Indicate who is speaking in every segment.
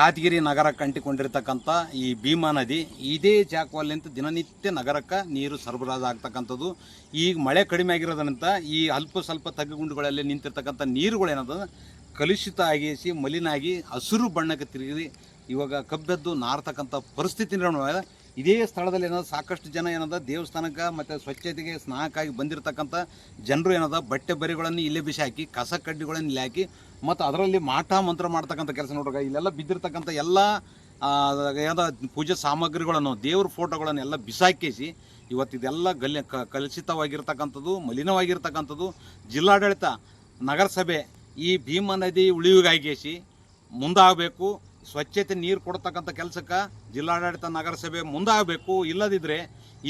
Speaker 1: ಯಾದಗಿರಿ ನಗರಕ್ಕೆ ಅಂಟಿಕೊಂಡಿರ್ತಕ್ಕಂಥ ಈ ಭೀಮಾ ನದಿ ಇದೇ ಜಾಕವಲ್ಲಿಂತ ದಿನನಿತ್ಯ ನಗರಕ್ಕೆ ನೀರು ಸರಬರಾಜು ಆಗ್ತಕ್ಕಂಥದ್ದು ಈಗ ಮಳೆ ಕಡಿಮೆ ಆಗಿರೋದ್ರಿಂದ ಈ ಅಲ್ಪ ಸ್ವಲ್ಪ ತಗ್ಗುಗುಂಡುಗಳಲ್ಲಿ ನಿಂತಿರ್ತಕ್ಕಂಥ ನೀರುಗಳೇನದ ಕಲುಷಿತ ಆಗಿಸಿ, ಮಲಿನಾಗಿ ಹಸಿರು ಬಣ್ಣಕ್ಕೆ ತಿರುಗಿ ಇವಾಗ ಕಬ್ಬೆದ್ದು ನಾರ್ತಕ್ಕಂಥ ಪರಿಸ್ಥಿತಿ. ಇದೇ ಸ್ಥಳದಲ್ಲಿ ಏನದ, ಸಾಕಷ್ಟು ಜನ ಏನದ, ದೇವಸ್ಥಾನಕ್ಕೆ ಮತ್ತು ಸ್ವಚ್ಛತೆಗೆ ಸ್ನಾನಕ್ಕಾಗಿ ಬಂದಿರತಕ್ಕಂಥ ಜನರು ಏನದ, ಬಟ್ಟೆ ಬರಿಗಳನ್ನು ಇಲ್ಲೇ ಬಿಸಿ ಹಾಕಿ, ಕಸ ಕಡ್ಡಿಗಳನ್ನು ಇಲ್ಲಿ ಹಾಕಿ, ಮತ್ತು ಅದರಲ್ಲಿ ಮಾಟ ಮಂತ್ರ ಮಾಡ್ತಕ್ಕಂಥ ಕೆಲಸ ನೋಡ್ರಿ ಇಲ್ಲೆಲ್ಲ ಬಿದ್ದಿರ್ತಕ್ಕಂಥ ಎಲ್ಲ ಏನದ ಪೂಜೆ ಸಾಮಗ್ರಿಗಳನ್ನು, ದೇವ್ರ ಫೋಟೋಗಳನ್ನು ಎಲ್ಲ ಬಿಸಾಕಿಸಿ ಇವತ್ತು ಇದೆಲ್ಲ ಗಲ್ಯ ಕಲುಷಿತವಾಗಿರ್ತಕ್ಕಂಥದ್ದು, ಮಲಿನವಾಗಿರ್ತಕ್ಕಂಥದ್ದು, ಜಿಲ್ಲಾಡಳಿತ, ನಗರಸಭೆ ಈ ಭೀಮಾ ನದಿ ಉಳಿವಿಗಾಗಿಸಿ ಮುಂದಾಗಬೇಕು. ಸ್ವಚ್ಛತೆ ನೀರು ಕೊಡ್ತಕ್ಕಂಥ ಕೆಲಸಕ್ಕೆ ಜಿಲ್ಲಾಡಳಿತ ನಗರಸಭೆ ಮುಂದಾಗಬೇಕು. ಇಲ್ಲದಿದ್ದರೆ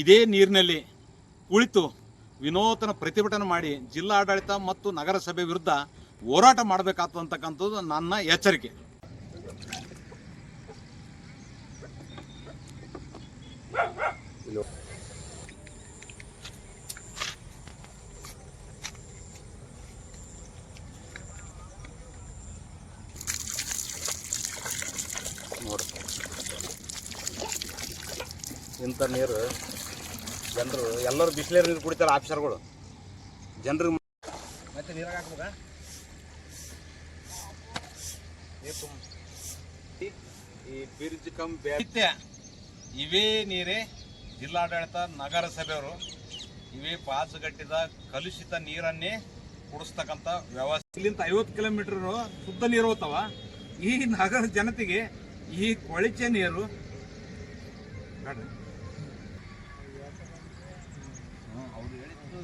Speaker 1: ಇದೇ ನೀರಿನಲ್ಲಿ ಕುಳಿತು ವಿನೂತನ ಪ್ರತಿಭಟನೆ ಮಾಡಿ ಜಿಲ್ಲಾಡಳಿತ ಮತ್ತು ನಗರಸಭೆ ವಿರುದ್ಧ ಹೋರಾಟ ಮಾಡಬೇಕಾಗ್ತದೆ ಅಂತಕ್ಕಂಥದ್ದು ನನ್ನ ಎಚ್ಚರಿಕೆ. ನೋಡಿ. ಇಂಥ ನೀರು ಜನರು ಎಲ್ಲರೂ ಬಿಸಿಲೇರು ನೀರು ಕುಡಿತಾರೆ ಆಫೀಸರ್ಗಳು. ಜನರು ಮತ್ತೆ ನೀರಾಗ ಹಾಕ್ಬೋದ? ಈ ಬ್ರಿಡ್ಜ್ ಕಮ್ ಬೇತ್ಯ ಇವೇ ನೀರೇ ಜಿಲ್ಲಾಡಳಿತ ನಗರಸಭೆಯವರು ಇವೇ ಪಾಸುಗಟ್ಟಿದ ಕಲುಷಿತ ನೀರನ್ನೇ ಕುಡಿಸ್ತಕ್ಕಂಥ ವ್ಯವಸ್ಥೆ. ಇಲ್ಲಿಂದ ಐವತ್ತು ಕಿಲೋಮೀಟರ್ ಶುದ್ಧ ನೀರು ಹೋಗ್ತಾವ. ಈ ನಗರ ಜನತೆಗೆ ಈ ಕೊಳಚೆ ನೀರು ಅವ್ರು ಹೇಳಿದ್ದು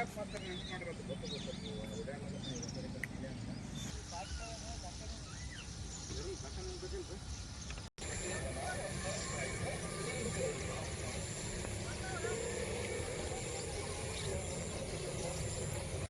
Speaker 1: ಟಯರ್ ಮಾತ್ರ ಹೆಂಗೆ ಮಾಡಿರೋದು ಗೊತ್ತು ಗೊತ್ತು.